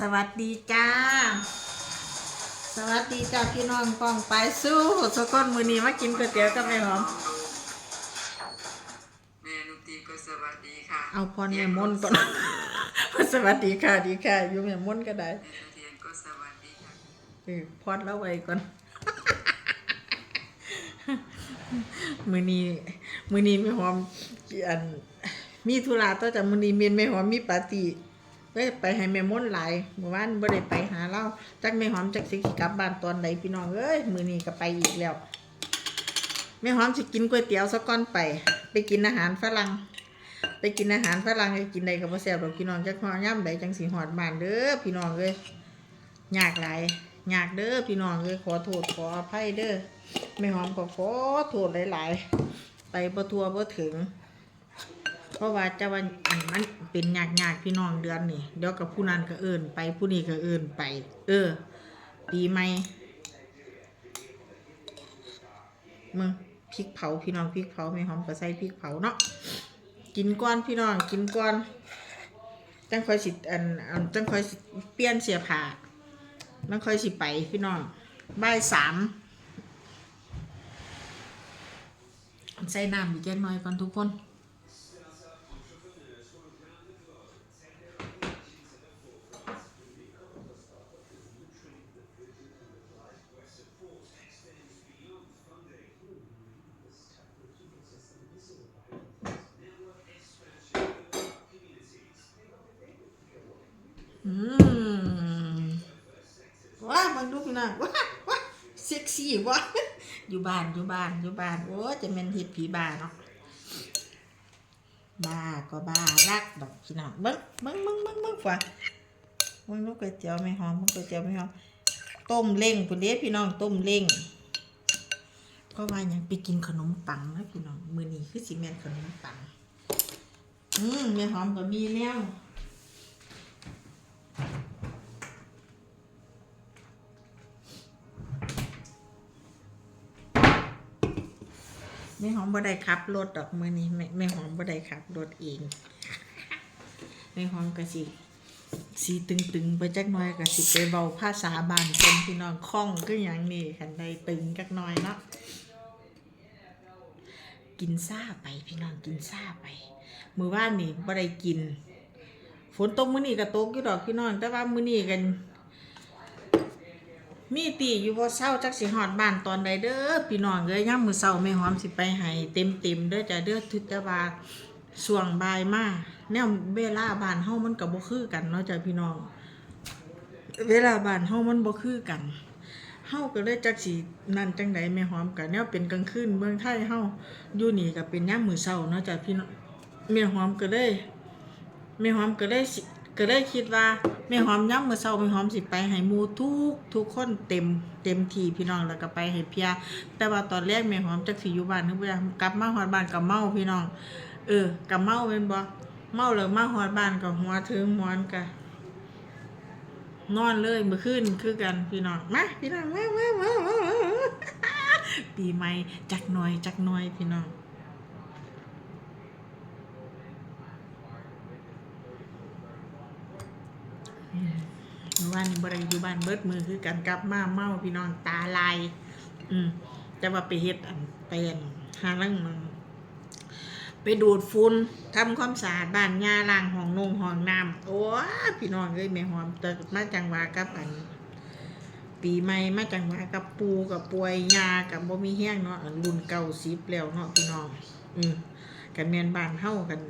สวัสดีจ้า สวัสดีจ้าพี่น้องป้องไปสู้สก้นมือนี้มากินก๋วยเตี๋ยวกับแม่หอมแม่นุตีก็สวัสดีค่ะเอาพรแม่มนต์ก่อนสวัสดีค่ะดีค่ะอยู่แม่มนต์ก็ได้แม่นุเทียนก็สวัสดีค่ะเออพรแล้วไว้ก่อนมือนี้มือนี้แม่หอมอันมีธุระต่อจากมือนี้เมียนแม่หอมมีปาร์ตี้ เว้ยไปให้แม่มนต์หลายเมื่อวานบ่ได้ไปหาเราจักแม่หอมจักสิกลับบ้านตอนใดพี่น้องเอ้ยมือนี้ก็ไปอีกแล้วแม่หอมสิกินก๋วยเตี๋ยวซะก่อนไป ไปกินอาหารฝรั่งไปกินอาหารฝรั่งไปกินใดก็บ่แซ่บดอกพี่น้องจักฮอย่ำใดจังสิฮอดบ้านเด้อพี่น้องเอ้ยยากหลายยากเด้อพี่น้องเอ้ยขอโทษขออภัยเด้อแม่หอมก็ขอโทษหลายๆไปบ่ทัวบ่ถึง เพราะว่าจะวันมันเป็นยากยากพี่น้องเดือนนี่เดี๋ยวกับผู้นั้นก็เอิ่นไปผู้นี้ก็เอิ่นไป เออ ปีใหม่มึงพริกเผาพี่น้องพริกเผาไม่หอมก็ใส่พริกเผาเนาะกินก้อนพี่น้องกินก้อนจังค่อยสิอันอันจังค่อยสิเปลี่ยนเสียผ้าจังค่อยสิไปพี่น้องบ่ายสามใส่น้ำอีกแค่น้อยก่อนทุกคน อืมว้ามึงดูพี่ น้องว้าว้าเซ็กซี่วะอยู่บ้านอยู่บ้านอยู่บ้านโอ้จะเป็นเห็ดผีบ้าเนาะบ้าก็บ้ารักดอกพี่น้องเบิ้งเบิ้งเบิ้งเบิ้งเบิ้งฝ่าเบิ้งลูกก๋วยเตี๋ยวไม่หอมเบิ้งก๋วยเตี๋ยวไม่หอมต้มเล้งพุ่นเด้พี่น้องต้มเล้งเพราะว่ายังไปกินขนมปังนะพี่น้องมือนี้คือสิแมนขนมปังอืมแม่หอมก็มีแล้ว ม่หอมบ่ได้ขับรถดอกมือนี้แม่แม่หอมบ่ได้ขับรถเองแม่หอมก็สิสีตึงๆ ไปจักน่อยก็สิไปเว้าภาษาบ้านคนพี่น้องคล่องคือหยังนี่คันใดตึงจักน่อยเนาะกินซ่าไปพี่น้องกินซ่าไป มือว่านนี่บ่ได้กิน ฝนตกมื้อนี้ก็ตกอยู่ดอกพี่น้องแต่ว่ามื้อนี้กัน มีตีอยู่บ่เช้าจักสิฮอดบ้านตอนใดเด้อพี่น้องเอ้ยยามมื้อเช้าแม่หอมสิไปให้เต็มๆเด้อจ้ะเด้อถึกแต่ว่าช่วงบายมาแนวเวลาบ้านเฮามันก็บ่คือกันเนาะจ้ะพี่น้อง เวลาบ้านเฮามันบ่คือกันเฮาก็เลยจักสินั่นจังใดแม่หอมก็แนวเป็นกลางคืนเมืองไทยเฮาอยู่นี่ก็เป็นยามมื้อเช้าเนาะจ้ะพี่น้องแม่หอมก็เลยแม่หอมก็เลยสิ ก็เลยคิดว่าแม่หอมย้ำมือเช้าแม่หอมสิไปให้หมูทุกทุกคนเต็มเต็มทีพี่น้องแล้วก็ไปให้เพีย แต่ว่าตอนแรกแม่หอมจักสิอยู่บ้านหรือบ่กลับมาฮอดบ้านก็เมาพี่น้อง เออก็เมาแม่นบ่เมาแล้วมาฮอดบ้านก็หัวถึงหมอนก็นอนเลยเมื่อคืนคือกันพี่น้องมาพี่น้องมามามามามาปีใหม่จักหน่อยจักหน่อยพี่น้อง เมื่อ วานบ่ได้อยู่บ้านเบิดมือคือกันกลับมาเมาพี่น้องตาลายอืมแต่ว่าไปเฮ็ดอันเป็นหาลังมันไปดูดฝุ่นทำความสะอาดบ้านยาล้างห้องนงห้องน้ำโอ้พี่น้องเอ้ยแม่หอมเติกมาจังหวะกับอัน ปีใหม่มาจังหวะกับปูกับป่วยยากับบ่มีแห้งเนาะรุ่นเก่าสิบแล้วเนาะพี่น้อง อืมกันแม่นบ้านเฮากัน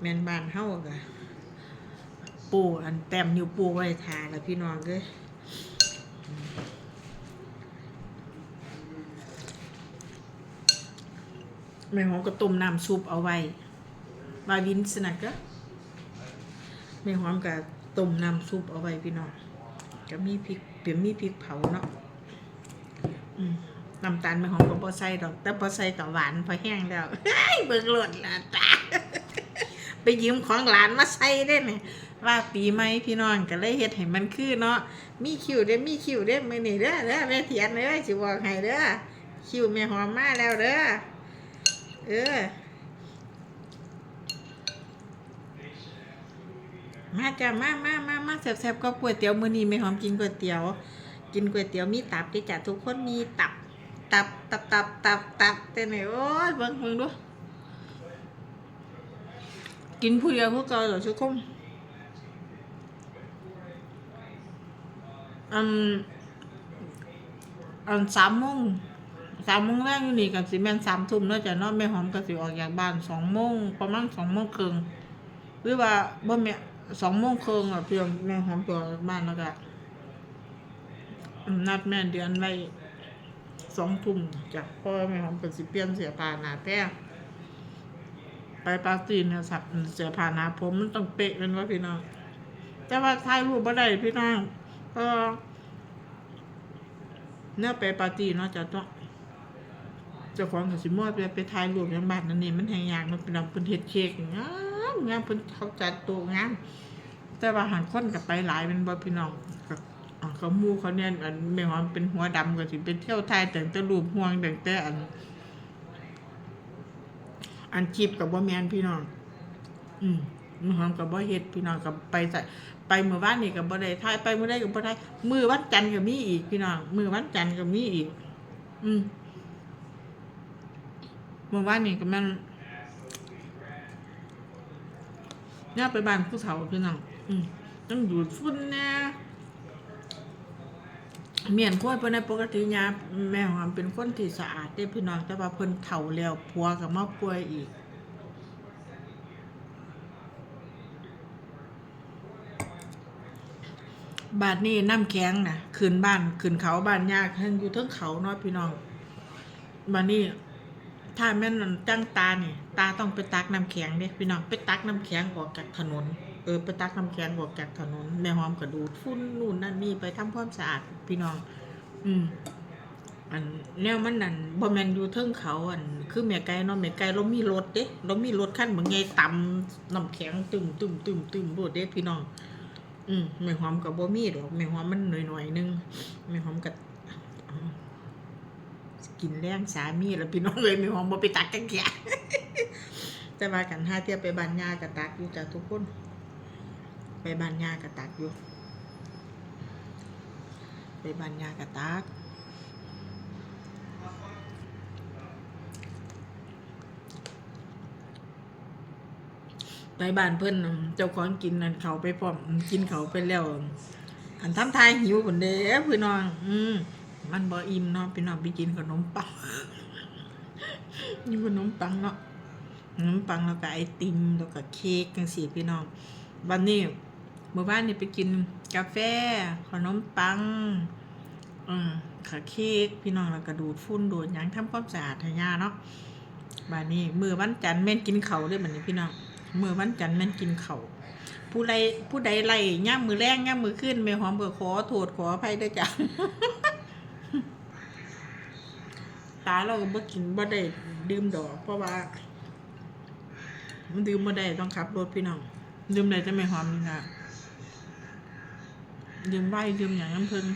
แม่นบ้านเฮากัน ปูอันแต้มนิ้วปูไว้ทาแล้วพี่น้องเลยแม่หอมก็ต้มน้ำซุปเอาไว้บาวินสนักก็แม่หอมก็ต้มน้ำซุปเอาไว้พี่น้องก็มีพริกเปียมีพริกเผาเนาะน้ำตาลแม่หอมก็บ่ใส่ดอก แต่บ่ใส่กับหวานพอแห้งแล้วเบิ่งหล่นละตาไปยืมของหลานมาใส่ได้ไหม ว่าปีใหม่พี่น้องก็เลยเฮ็ดให้มันคือเนาะมีคิวเด้อมีคิวเด้อมื้อนี้เด้อเด้อแม่เถียนเด้อสิบอกให้เด้อคิวแม่หอมมาแล้วเด้อเออมาจ้ะมามามามาแซ่บๆก็ก๋วยเตี๋ยวมื้อนี้แม่หอมกินก๋วยเตี๋ยว กินก๋วยเตี๋ยวมีตับดิจ้ะทุกคนมีตับตับตับตับตับตับแต่ไหนโอ้ยเบิ่งเบิ่งดูกินผู้เดียวพวกเราเหรอชุกคม อันอันสามโมงสามโมงแรกอยู่นี่กับสิแม่นสามทุ่มแล้วจะนอนแม่หอมก็สิออกจากบ้านสองโมงประมาณสองโมงครึ่งหรือว่าบ่แม่สองโมงครึ่งอะเพียงแม่หอมตัวออกจากบ้านแล้วก็นัดแม่เดือนไว้สองทุ่มจ้ะเพราะว่าแม่หอมก็สิเปลี่ยนเสียผ้าหน้าแป้ไปปาร์ตี้เนี่ยสับเสียผ่านหาผมมันต้องเป๊ะเป็นว่าพี่น้องแต่ว่าถ่ายรูปบ่ได้พี่น้อง ก็เนี่ยไปปาร์ตี้เนาะจะต้องเจ้าของกับสิมอดไปไปถ่ายรูปอย่างบ้านนั่นนี่มันแหงยากมันเป็นเพิ่นเฮ็ดเค้กงามงามเพิ่นเขาจัดโต๊ะงามแต่ว่าหันคนกับไปหลายเป็นบ่พี่น้องกับอ่าเขามู่เขาเนี่ยอันแม่ว่าเป็นหัวดำก็สิเป็นเที่ยวถ่ายแต่งแต่รูปห่วงแต่งแต่อัน อันคลิปกับบ่แมนพี่น้อง อืมมือ หอมกับบ่เฮ็ดพี่น้องกับไปใส่ไปเมื่อวานนี่กับบ่ได้ถ่ายไปเมื่อใดกับบ่ได้มือวันจันทร์ก็มีอีกพี่น้องมือวันจันทร์ก็มีอีก อืมเมื่อวานนี่ก็แมันเนี่ยไปบ้านผู้เฒ่าพี่น้องอืมต้องดูดฝุ่นแน่เมียนข้อยเพิ่นในปกติยาแม่หอมเป็นคนที่สะอาดเด้พี่น้องแต่ว่าเพิ่นเฒ่าแล้วผัวก็มาป่วยอีก บ้านนี้น้ำแข็งนะขึ้นบ้านขึ้นเขาบ้านยากทั้งอยู่ทั้งเขาเนาะพี่น้องบ้านนี้ ถ้าแม่นอั่นจังตาเนี่ยตาต้องไปตักน้ำแข็งเด้พี่น้องไปตักน้ำแข็งออกจากถนนเออไปตักน้ำแข็งออกจากถนนแม่หอมกระดูดฝุ่นนู่นนั่นนี่ไปทำความสะอาดพี่น้อง อืมอันแนวมันนั่นบ่แมนอยู่เทิงเขาอันคือแม่ไก่เนาะแม่ไก่เรามีรถเด้เรามีรถคันบางไงตำน้ำแข็งตึมตึมตึมตึมโลดเด้พี่น้อง อืมไม่หอมกับบ่มีดอกไม่หอมมันหน่อยหน่อยนึงไม่หอมกับกินแรงสามีแล้วพี่น้องเลยไม่หอมบ่ไปตักกันแก่แต่ว่ากันหาเทียบไปบานยากระตักอยู่จ้ะทุกคน ไปบานยากระตักอยู่ ไปบานยากระตัก ไปบ้านเพิ่นน่ะเจ้าของกินนั่นเขาไปพร้อมกินเขาไปแล้ว อันทำทายหิวคนเด้อพี่น้อง อืมมันบ่อิ่มเนาะพี่น้องไปกินขนมปังนี่ขนมปังเนาะขนมปังแล้วก็ไอติมแล้วก็เค้กจังซี่พี่น้องวันนี้เมื่อวานนี่ไปกินกาแฟ ขนมปังอืมขาเค้กพี่น้องแล้วก็ดูดฝุ่นดูดยังทำความสะอาดให้ย่าเนาะบัดนี้มือวันจันทร์แม่นกินเข้าวเด้อบัดนี้พี่น้อง มื่อวันจันทร์ม่นกินเขาวผู้ใดผู้ใดไล่ย่ามมือแรงย่ามมือขึ้นแม่หอมเบอขอโทษขออภัยด้วยจ้ะตาเราก็บ่กินบ่ได้ดื่มดอก เพราะว่า มันดื่มบ่ได้ต้องขับรถพี่น้องดื่มได้แต่แม่หอมนี่ค่ะดื่มไว้ดื่มอย่างน้ำเพิ่น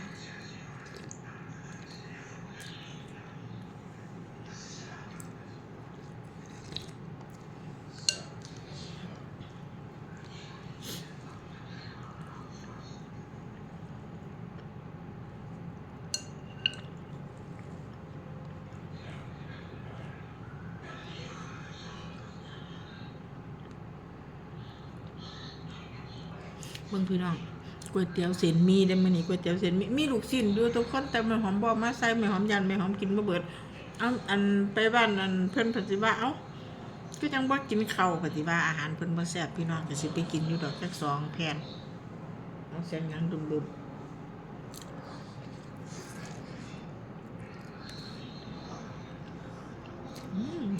เบิ่งพี่น้องก๋วยเตี๋ยวเส้นมีได้มื้อนี่ก๋วยเตี๋ยวเส้นมีมีลูกชิ้นด้วยทุกคนแต่ไม่หอมบ่มาใส่ไม่หอมยันไม่หอมกินบ่เบิดเอาอันไปบ้านอันเพิ่นปฏิบ่าเอ้าก็ยังบ่กินข้าวปฏิว่าอาหารเพิ่นบ่แซ่บพี่น้องก็สิไปกินอยู่ดอกจักสองแผ่นเอาเสียงยังดุมๆอืม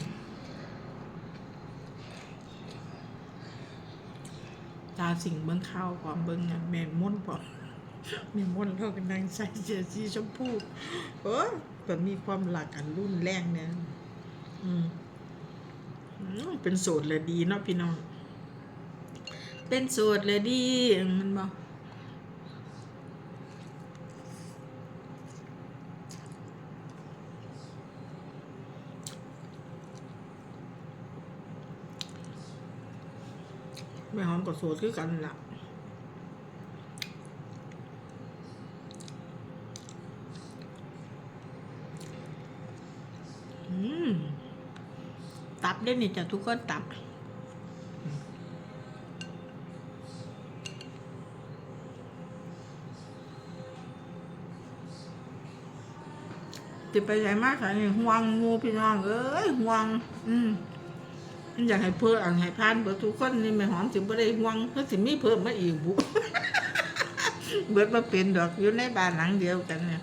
ตา สิ่งเบิ้งข้าวความเบิ้งอันแม่ม่นพอแม่ม่นเราก็นั่งใส่เสื้อสีชมพูเออก็มีความหลักอันรุ่นแรงเนี่ยอืมเป็นโสดเลยดีเนาะพี่น้อง เป็นโสดเลยดีมันบอก กับโสดคือกันล่ะตับได้นี่จะทุกคนตับจะไปใหญ่มากสายนี่ห่วงงูพี่น้องเอ้ยห่วง อืม อยากให้เพิ่มอันให้พานเบิดทุกคนนี่ไม่หอมสิบ่ได้ห่วงเพิ่นสิมีเพิ่มมาอีกบุเบิดมาเป็นดอกอยู่ในบ้านหลังเดียวกันเนี่ย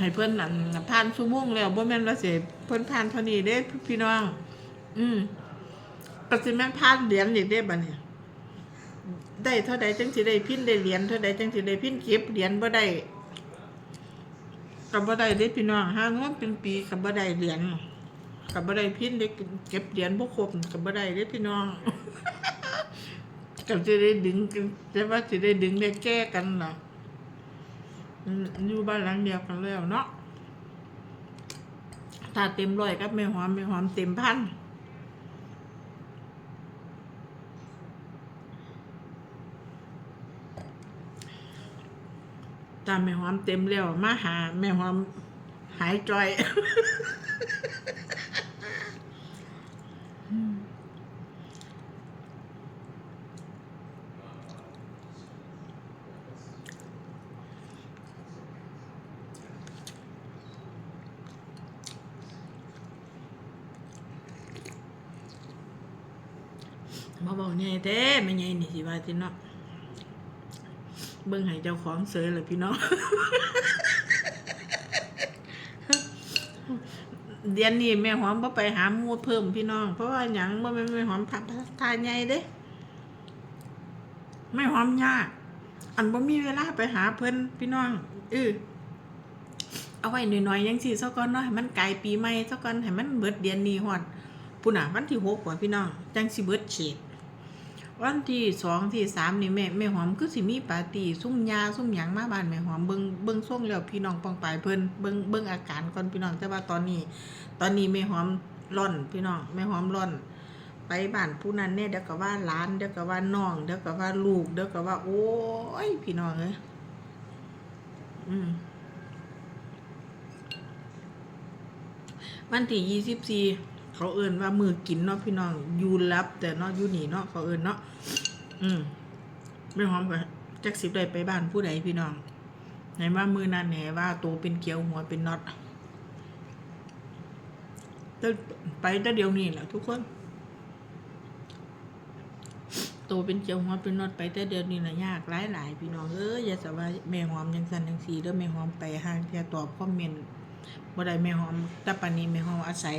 ให้เพิ่นอันผ่านชั่วโมงแล้วบ่แม่นว่าสิเพิ่นผ่านเท่านี้เด้พี่น้อง อืมก็สิแม่นผ่านเหรียญอีกเด้บัดนี้ได้เท่าใดจังสิได้พินได้เหรียญเท่าใดจังสิได้พินเก็บเหรียญบ่ได้กับบ่ได้เด้พี่น้องห้างวดเป็นปีกับบ่ได้เหรียญ กับบ่ได้พินได้เก็บเหรียญบ่ครบกับบ่ได้เด้พี่น้องกับจะได้ดึงกันแต่ว่าจะได้ดึงได้แก้กันล่ะอยู่บ้านหลังเดียวกันแล้วเนาะถ้าเต็มร้อยกับแม่หอมแม่หอมเต็มพันตาแม่หอมเต็มแล้วมาหาแม่หอม หายจอย มาบอกไงเด้ไม่ไงนี่สิว่าที่เนาะเบิ่งให้เจ้าของเสยเลยพี่น้อง เดือนนี้แม่หอมบ่ไปหาหมูเพิ่มพี่น้อง เพราะว่าหยังบ่แม่นแม่หอมทับทายใหญ่เด้แม่หอมยากอันบ่มีเวลาไปหาเพิ่นพี่น้องเออเอาไว้หน่อยๆยังสิซะก่อนเนาะให้มันไกลปีใหม่ซะก่อนให้มันเบิดเดือนนี้ฮอดพุ่นน่ะวันที่6กว่าพี่น้องจังสิเบิดเขต วันที่สองที่สามนี่แม่แม่หอมคือสิมีปาร์ตี้ซุ่มยาซุ่มหยังมาบ้านแม่หอมเบิ่งเบิ่งส่งแล้วพี่น้องปองปายเพิ่นเบิ่งเบิ่งอาการก่อนพี่น้องแต่ว่าตอนนี้ ตอนนี้แม่หอมร่อนพี่น้องแม่หอมร่อน ไปบ้านผู้นั้นเนี่ยเดี๋ยวก็ว่าหลานเดี๋ยวก็ว่าน้องเดี๋ยวก็ว่าลูกเดี๋ยวก็ว่า โอ้ยพี่น้องเอ้ยอืมวันที่ยี่สิบสี่ เขาเอิ่นว่ามือกินเนาะพี่น้องยูรับ แต่เนาะยูหนีเนาะเขาเอิ่นเนาะอืมไม่หอมกับจักสิบได้ไปบ้านผู้ใดพี่น้องไหนว่ามือนั้นแหนว่าโตเป็นเกลียวหัวเป็นน็อตแต่ไปแต่เดี๋ยวนี้แหละทุกคนโตเป็นเจียวหัวเป็นนอดไปแต่เดือนนี้นะยากหลายหลายพี่น้องเอ้ยอย่าสว่าแม่หอมยังสั่นยังสีเด้อแม่หอมไปห่างเที่ตอบคอมเมนต์บ่ได้แม่หอมแต่ปานนี้แม่หอมอาศัย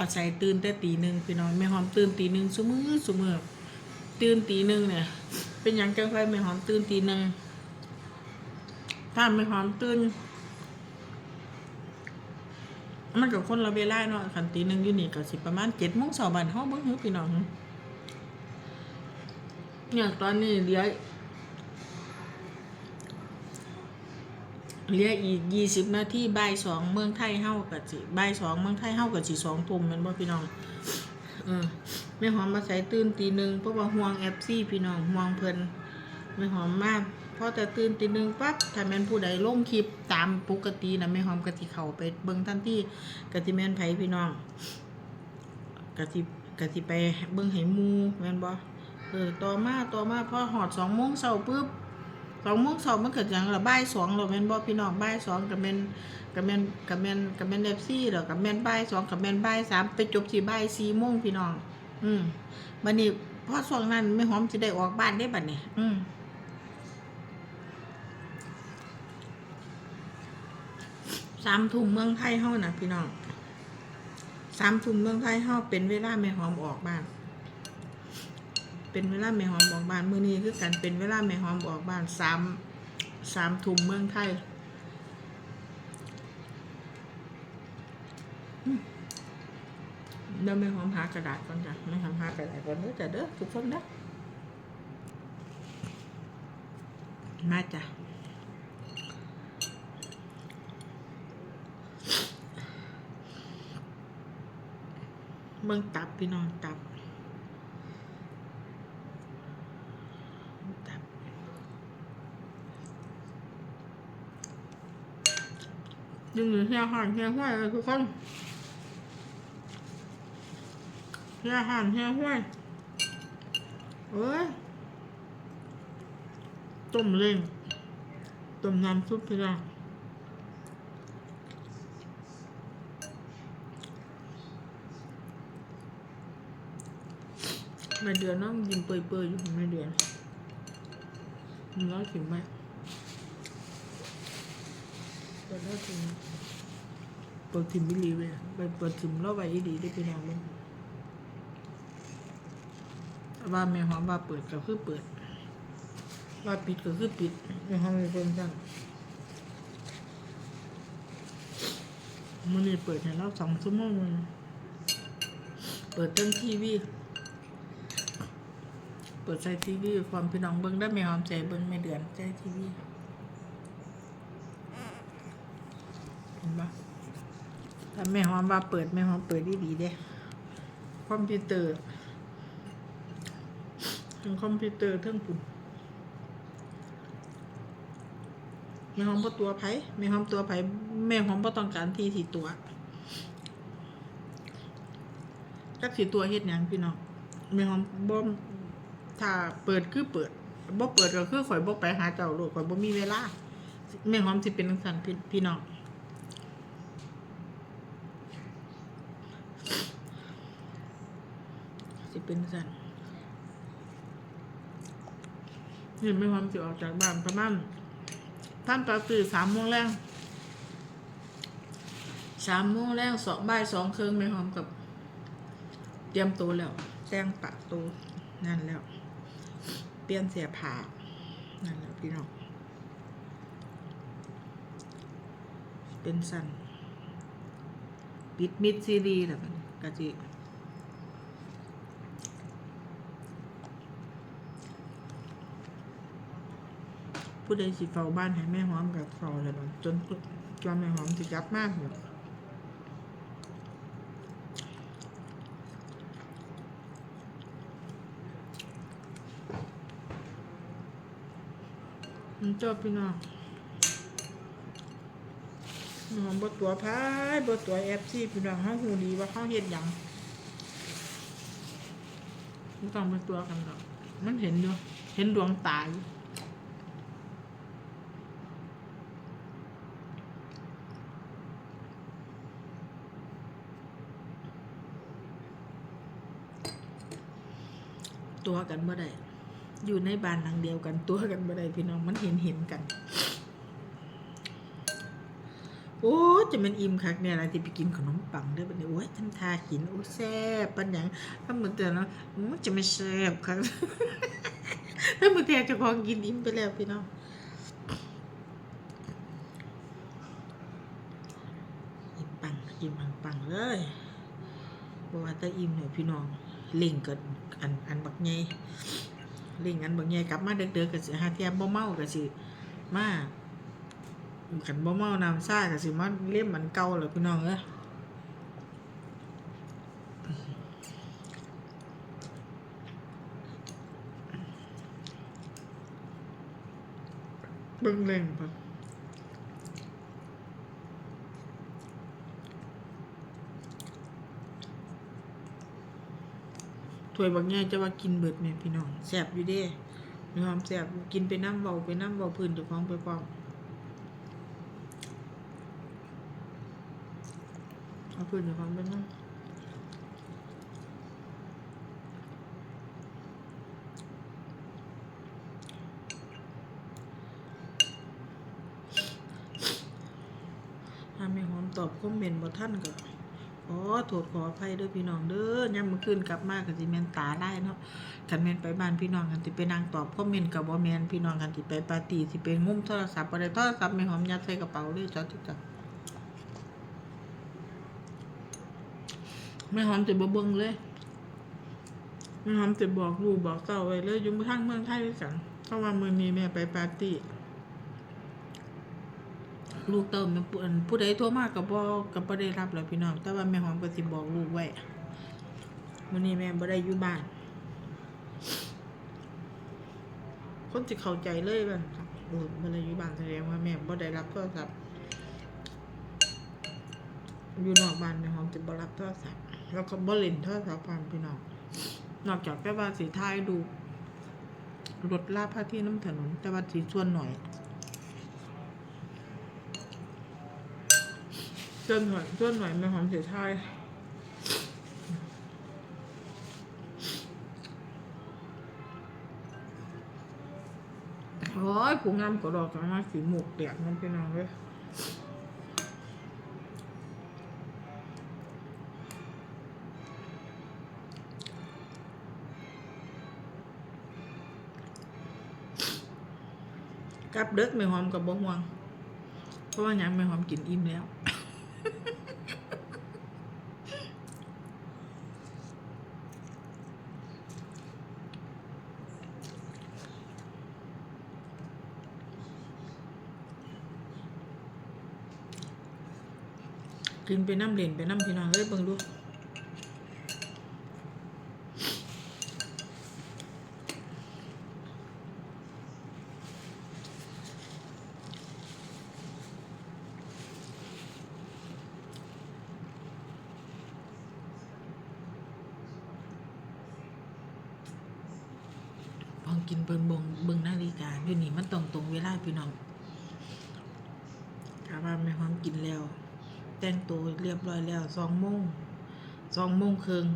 อาศัยตื่นแต่ตีหนึ่งพี่น้องแม่หอมตื่นตีหนึ่งซุมือซุมือตื่นตีหนึ่งเนี่ย เป็นหยังจังไฟแม่หอมตื่นตีหนึ่งถ้าแม่หอมตื่นมันกับคนละเวลาเนาะคันตีหนึ่งอยู่นี่ก็สิประมาณเจ็ดโมงเช้าบ้านเฮาเบิ่งเฮ้อพี่น้องเนี่ยตอนนี้เหลือ เหลืออีกยี่สิบนาทีบ่ายสองเมืองไทยเฮากับสิบ่ายสองเมืองไทยเฮากับสิสองทุ่มแมันบ่พี่น้องเออแม่หอมมาใส่ตื่นตีหนึ่งเพราะว่าห่วงแอปซี่พี่น้องห่วงเพิ่นแม่หอมมากพอแต่ตื่นตีหนึ่งปั๊บถ้าแม่นผู้ใดลงคลิปตามปกตินะแม่หอมก็สิเข้าไปเบิ่งทันทีก็สิแม่นไผพี่น้องก็สิก็สิไปเบิ่งให้มูแม่นบ่เออต่อมาต่อมาพอหอดสองโมงเช้าปุ๊บ สองโมงเช้ามันเกิดอย่างละบ่ายสองเราแม่นบ่พี่น้องบ่ายสองกับแม่นกับแม่นกับแม่นกับแม่นเอฟซีแล้วกับแม่นบ่ายสองกับแม่นบ่ายสามไปจบที่บ่ายสี่โมงพี่น้อง อืมบัดนี้พอช่วงนั้นไม่หอมสิได้ออกบ้านได้บัดนี้ อืมสามทุ่มเมืองไทยเฮาน่ะพี่น้องสามทุ่มเมืองไทยเฮาเป็นเวลาแม่หอมออกบ้าน เป็นเวลาแม่หอมออกบ้านมื้อนี้คือกันเป็นเวลาแม่หอมออกบ้านสามสามทุ่มเมืองไทยเดี๋ยวแม่หอมหากระดาษก่อนจ้ะแม่หอมหากระดาษก่อนเด้อจ้ะเด้อทุกคนเด้อมาจ้ะเบิ่งตับพี่น้องตับ ดึงเฮียห่างเฮียห้อยเลยทุกคนเฮียหันเฮียห้วยเอ้ยต้มเล้งต้มน้ำซุปพี่น้องไม่เดือนน้องยินเปื่อยๆอยู่ไม่เดือนมันร้อยถึงไหม เปิดแล้วถึงเปิดทิมบิลีเลยไปเปิดทิมแล้วไว้ดีได้พี่น้องมึงว่าแม่หอมว่าเปิดก็คือเปิด ว่าปิดก็คือปิดแม่หอมเป็นคนสั่งมันนี่เปิดให้เราสองชั่วโมงเลยเปิดเต็มทีวีเปิดใจทีวีความพี่น้องเบิ้งได้ไม่หอมใจเบิ้งไม่เดือนใจทีวี ห็นปะถ้าแม่หอมว่าเปิดแม่หอมเปิดดีดีเด้คอมพิวเตอร์ทั้งคอมพิวเตอร์ทั้งปุ่นแม่หอมบ่ตัวไผ่แม่หอมตัวไผ่แม่หอมบ่ต้องการที่สีตัวจักสีตัวเฮ็ดหยังพี่น้องแม่หอมบ่ถ้าเปิดคือเปิดบ่เปิดก็คือข่อยบ่ไปหาเจ้าโลกข่อยบ่มีเวลาแม่หอมสิเป็นจังซั่นพี่พี่น้อง สิ เป็นสันนี่ไม่ความสิออกจากบ้านประมาณท่านประตื่นสามโมงแรงสามโมงแรงสองบ่ายสองครึ่งไม่หอมกับ เตรียมตัวแล้วแจ้งปะตัวนั่นแล้ว เปลี่ยนเสียผ้านั่นแล้วพี่น้องเป็นสันปิดมิดซีรีส์แล้วกันกะจิ ผู้ใดสิเฝ้าบ้านให้แม่หอมกับเฝ้าเลยบัดจนจนแม่หอมสิกลับมากอยู่มันจบพี่น้องหอมบตัวพายบ่ตัวแอฟซีพี่น้องเฮาฮู้ดีว่าเฮาเฮ็ดหยังบ่ต้องเป็นตัวกันดอกมันเห็นอยู่เห็นดวงตาอยู่ ตัวกันบ่ได้อยู่ในบ้านหลังเดียวกันตัวกันบ่ได้พี่น้องมันเห็นเห็นกัน โอ้จะมันอิ่มคักเนี่ยอะไรที่ไปกินขนมปังเด้อบัดนี้โอ้ยทำทากินโอ้แซ่บปันหยังถ้ามือเตือนเนาะมันจะไม่แซ่บครับถ้ามือเตือนจะของกินอิ่มไปแล้วพี่น้องอิ่มปังอิ่มปังปังเลยบอกว่าแต่อิ่มเนี่ยพี่น้องเล่งกิด อันอันบักใหญ่เล่งอันบักใหญ่กลับมาเด็กๆก็สิหาเทียมบ่เมาก็สิมาขันบ่เมาน้ำซ่าก็สิมาเล่มมันเก่าแล้วพี่น้องเอ้ยเบิ่งเล่งปะ ถ้วยบักใหญ่จะว่ากินเบิดแม่พี่น้องแซ่บอยู่เด้มีความแซ่บกินไปน้ำเบาไปน้ำเบาพื้นเจ้าของไปพร้อมเอาปืนเดี๋ยวฟังไปนั่งถ้าไม่หอมตอบคอมเมนต์บ่ท่านก็ ขอโทษขออภัยเด้อพี่น้องเด้อย่ำมื้อคืนกลับมาก็สิแม่นตาลายเนาะคันแม่นไปบ้านพี่น้องกันสิไปนั่งตอบคอมเมนต์ก็บ่แม่นพี่น้องกันสิไปปาร์ตี้สิไปงุ้มโทรศัพท์บ่ได้โทรศัพท์แม่หอมยัดใส่กระเป๋าเลยจ้ะจ้ะไม่หอมจะบ่เบิ่งเลยไม่หอมจะบอกลูกบอกเต้าไว้เลยอยุ่งทางเมืองไทยด้วยกันเพราะว่ามื้อนี้แม่ไปปาร์ตี้ ลูกเต้าแม่ผู้อันผู้ใดโทรมาก็บ่ก็บ่ได้รับแล้วพี่น้อง แต่ว่าแม่หอมก็สิบอกลูกไว้มื้อนี้แม่บ่ได้อยู่บ้าน คนสิเข้าใจเลยว่าเออบ่ได้อยู่บ้านแสดงว่าแม่บ่ได้รับโทรศัพท์อยู่นอกบ้านแม่หอมจะบ่รับโทรศัพท์แล้วก็บ่เล่นโทรศัพท์ผ่านพี่น้องนอกจากแค่ว่าสีท้ายดูรถลาพาที่น้ำถนนแต่ว่าสีส่วนหน่อย ส่วนหน่อยส่วนหน่อยไม่หอมเสีท้ายโอ้ยผู้งามก็ดอกกันมาสีหมวกเดียกมันพี่น้องเลยกลับเด็กไม่หอมกับบ่ห่วง เพราะว่ายังไม่หอมกินอิ่มแล้ว กินไปน้ำเหรียญไปน้ำพี่น้องเอ้ยเบิ่งดู กินเบิ่งเบิ่งเบิ่งนาฬิกาอยู่นี่มันตรงตรงเวลาพี่น้องถามว่าแม่หอมกินแล้ว แต่งตัวเรียบร้อยแล้วสองโมงสองโมงครึ่ง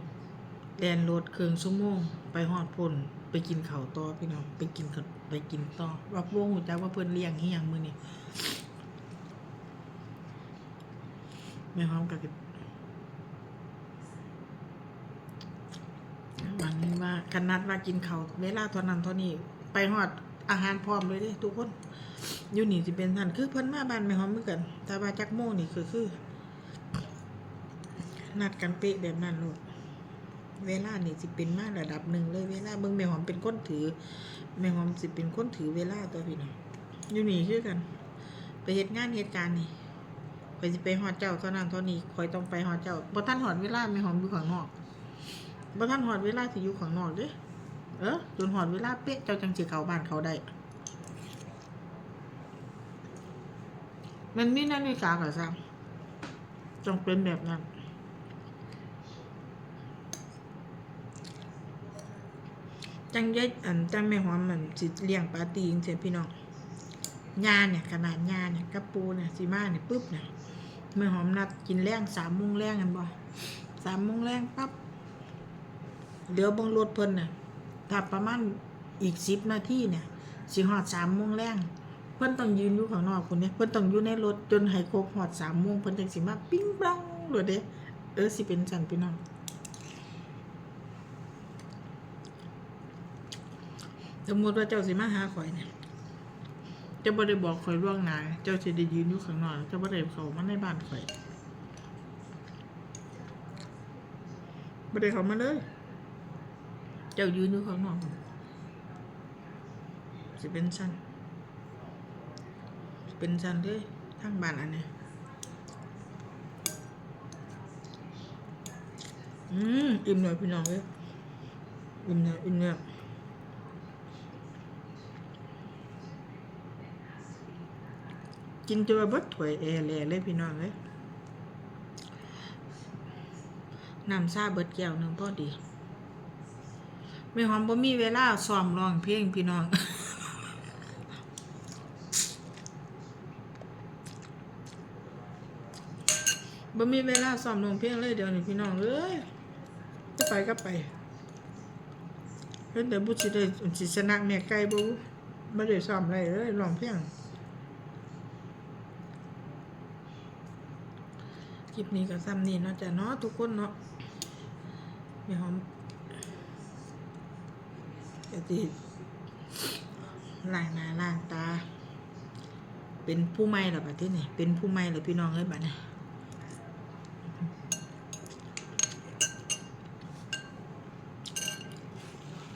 แลนรถครึ่งชั่วโมง ไปหอดพุ่นไปกินข้าต่อพี่น้องไปกินขไปกินต่อว่าพวกหูจักว่าเพิ่อนเลี้ยงอีหยังมือนี้แม่หอมกับวันนี้ว่า กันนัดว่ากินเขาเวลาเท่านั้นเท่านี้ ไปหอดอาหารพร้อมเลยเด้ทุกคนอยู่นี่สิเป็นท่านคือเพิ่นมาบ้านไม่หอมเหมือนกัน แต่ว่าจักโมงนี่คือคือ นัดกันเป๊ะแบบนั้นลูกเวลานี่สิเป็นมากระดับหนึ่งเลยเวลาเบิ่งแม่หอมเป็นคนถือแม่หอมสิเป็นคนถือเวลาตัวพี่น้องอยู่นี่คือกัน ไปเหตุงานเหตุการณ์นี่ข่อยสิไปหอดเจ้าเท่านั้นเท่านี้ข่อยต้องไปหอดเจ้าบ่ทันหอดเวลาแม่หอมอยู่ข้างนอก บ่ทันหอดเวลาสิอยู่ข้างนอกเด้เออจนหอดเวลาเป๊ะเจ้าจังสิเข้าบ้านเขาได้ มันมีนาฬิกากับซ้ำจงเป็นแบบนั้นจังย็ดอันจังแม่หอมมันสิเลี้ยงปาตี้จังซี่พี่น้องยาเนี่ยขนาดยาเนี่ยกระปูเนี่ยสีมาเนี่ยปุ๊บเนี่ยแม่หอมนัดกินแรงสามโมงแรงกันบ่สามโมงแรงปั๊บ เดี๋ยวบังรถเพิ่นน่ะถ้าประมาณอีกสิบนาทีเนี่ยสิฮอดสามโมงแรงเพิ่นต้องยืนอยู่ข้างนอกคนเนี้ยเพิ่นต้องอยู่ในรถจนให้ครบหอดสามโมงเพิ่นจังสิมาปิ้งปังเลยเด้เออสิเป็นจันพี่น้องสมมติว่าเจ้าสิมาหาข่อยเนี่ยเจ้าบ่ได้บอกข่อยล่วงหน้าเจ้าสิได้ยืนอยู่ข้างนอกเจ้าบ่ได้เข้ามาในบ้านข่อยบ่ได้เข้ามาเลย เจ้ายืนอยู่ข้างนอกสิเป็นจันเป็นจันเลยทั้งบ้านอันเนี้ยอืมอิ่มหน่อยพี่น้องเลยอิ่มหน่ยอิ่มเนี่ยกินจนว่าเบิดถ้วยแอร์แลเลยพี่น้องเลยน้ำซาเบิดแก้วหนึ่งพอดี ไม่หอมบ่มีเวลาซ้อมร้องเพลงพี่น้องบ่มีเวลาซ้อมลงเพลงเลยเดี๋ยวนี้พี่น้องเอ้ยจะไปก็ไปเพิ่นแต่บุสิได้สิชนะแม่ไก่บ่บ่ได้ซ้อมอะไรเลยร้องเพลงคลิปนี้ก็ซ้ำนี้เนาะจ้ะเนาะทุกคนเนาะแม่หอม ก็สิล้างหน้าล้างตา เป็นผู้ใหม่แล้วบัดนี้นี่เป็นผู้ใหม่แล้วพี่น้องเอ้ยบัดนี้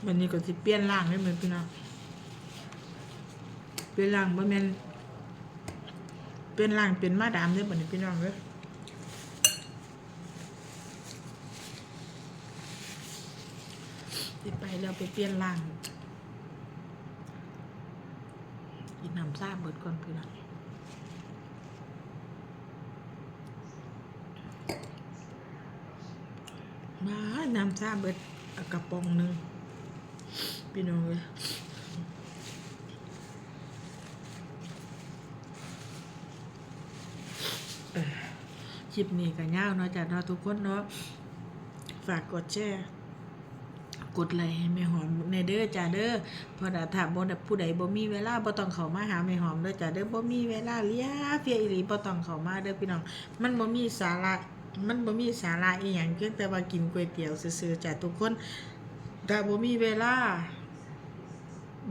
วันนี้ก็สิเปลี่ยนร่างให้เหมือนพี่น้องเปลี่ยนร่างบ่แม่นเปลี่ยนร่างเป็นมาดามเด้อบัดนี้พี่น้องเด้อ สิไปแล้วไปเปลี่ยนร่างกินน้ำซาเบิดก่อนพี่น้องน้ำชาเบิดกระป๋องหนึ่งพี่น้องเอ้ยคลิปนี้ก็ยาวเนาะจ้ะเนาะทุกคนเนาะฝากกดแชร์ กดไลค์ให้แม่หอมในเด้อจ้าเด้อเพราะถ้าบ่ผู้ใดบ่มีเวลาบ่ต้องเข้ามาหาแม่หอมเด้อจ้าเด้อบ่มีเวลาเลียเฟียอีหลีบ่ต้องเข้ามาเด้อพี่น้อง มันบ่มีสาระมันบ่มีสาระอีหยังเพียงแต่ว่ากินก๋วยเตี๋ยวซื่อๆจ้ะทุกคนถ้าบ่มีเวลา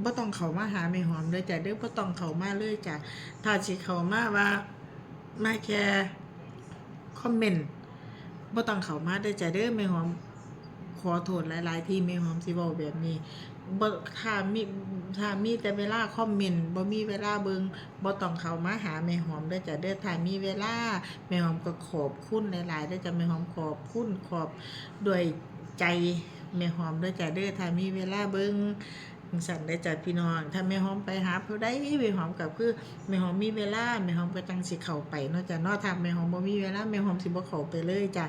บ่ต้องเข้ามาหาแม่หอมเด้อจ้ะเด้อบ่ต้องเข้ามาเลยจ้ะถ้าสิเข้ามาว่ามาแค่คอมเมนต์บ่ต้องเข้ามาเด้อจ้ะเด้อแม่หอม ขอโทษหลาย ๆ ที่แม่หอมสิเว้าแบบนี้บ่ถ้ามีถ้ามีแต่เวลาคอมเมนต์บ่มีเวลาเบิงบ่ต้องเข้ามาหาแม่หอมเด้อจ้ะเด้อถ้ามีเวลาแม่หอมก็ขอบคุณหลายๆเด้อจ้ะแม่หอมขอบคุณขอบด้วยใจแม่หอมเด้อจ้ะเด้อถ้ามีเวลาเบิงจังซั่นเด้จ้ะพี่น้อง ถ้าแม่หอมไปหาผู้ใดแม่หอมก็คือแม่หอมมีเวลาแม่หอมก็จังสิเข้าไปเนาะจ้ะนาะถ้าแม่หอมบ่มีเวลาแม่หอมสิบ่เข้าไปเลยจ้ะ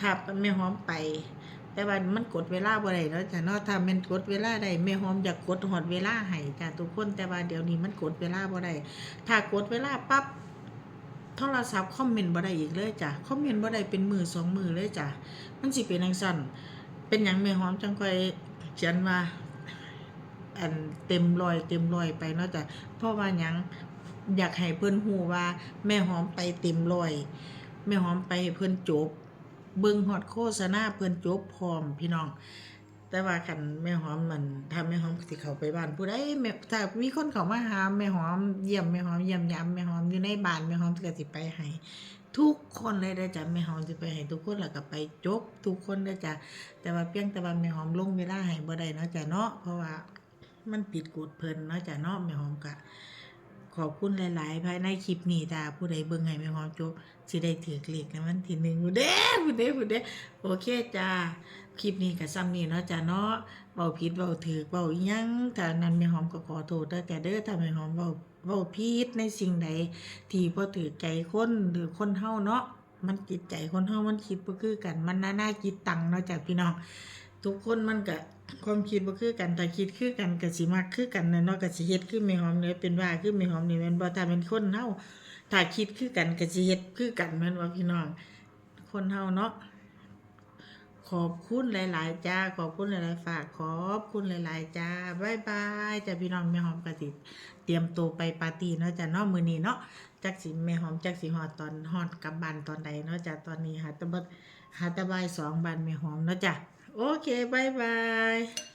ถ้าแม่หอมไป แต่ว่ามันกดเวลาบ่ได้เนาะจ้ะเนาะถ้าม่นกดเวลาได้แม่หอมอยากกดฮอดเวลาให้จ้ะทุกคนแต่ว่าเดี๋ยวนี้มันกดเวลาบ่ได้ถ้ากดเวลาปั๊บโทรศัพท์คอมเมนต์บ่ได้อีกเลยจ้ะคอมเมนต์บ่ได้เป็นมือสองมือเลยจ้ะมันสิเป็นจังซั่นเป็นหยังแม่หอมจังค่อยเขียนว่าอันเต็มรอยเต็มรอยไปเนาะจ้ะเพราะว่าหยังอยากให้เพิ่อนฮู้ว่า แม่หอมไปเต็มรอย แม่หอมไปให้เพิ่อนจบ เบิ่งฮอดโฆษณาเพิ่อนจบพร้อมพี่น้อง แต่ว่าคันแม่หอมมันถ้าแม่หอมสิเข้าไปบ้านผู้ใดแม่ถ้ามีคนเข้ามาหาแม่หอมเยี่ยมแม่หอมเยี่ยมยามแม่หอมอยู่ในบ้านแม่หอมก็สิไปให้ทุกคนเลยได้จ้ะแม่หอมสิไปให้ทุกคนแล้วก็ไปจบ ทุกคนได้จ้ะแต่ว่าเพียงแต่ว่าแม่หอมลงเวลาให้บ่ได้เนาะจ้ะเนาะเพราะว่ามันผิดกฎเพิ่นเนาะจ้ะเนาะแม่หอมก็ขอบคุณหลาย ๆ ภายในคลิปนี้ถ้าผู้ใดเบิ่งให้แม่หอมจบ สิได้ถือเลขในวันที่หนึ่งเด้ผู้เด้ผู้เด้โอเคจ้าคลิปนี้ก็ซ้ำนี้เนาะจ้าเนาะเว้าผิดเว้าถูกเว้าอยังถ้านั้นแม่หอมก็ขอโทษด้อจ้าเด้อถ้าแม่หอมเว้าเว้าผิดในสิ่งใดที่บ่ถูกใจคนหรือคนเฮาเนาะมันจิตใจคนเฮามันคิดบ่คือกัน มันน่าหน่าคิดตังเนาะจ้าพี่น้อง ทุกคนมันก็ความคิดบ่คือกันแต่คิดคือกันก็สิมักคือกันเนาะก็สิเฮ็ดคือแม่หอมเนี่ยเป็นว่าคือแม่หอมนี่แม่นบ่ถ้าเป็นคนเฮา ถ้าคิดคือกันก็สิเฮ็ดคือกันแม่นบ่พี่น้อง คนเฮาเนาะขอบคุณหลาย ๆ จ้า ขอบคุณหลาย ๆ ฝาก ขอบคุณหลาย ๆ จ้าบ๊ายบายจ้าพี่น้องแม่หอมก็สิเตรียมตัวไปปาร์ตี้เนาะจ้าเนาะมื้อนี้เนาะจักสิแม่หอมจักสิฮอดตอนฮอดกลับบ้านตอนใดเนาะจ้าตอนนี้หาตะบิดหาตะบายสองบ้านแม่หอมเนาะจ้าโอเคบายบาย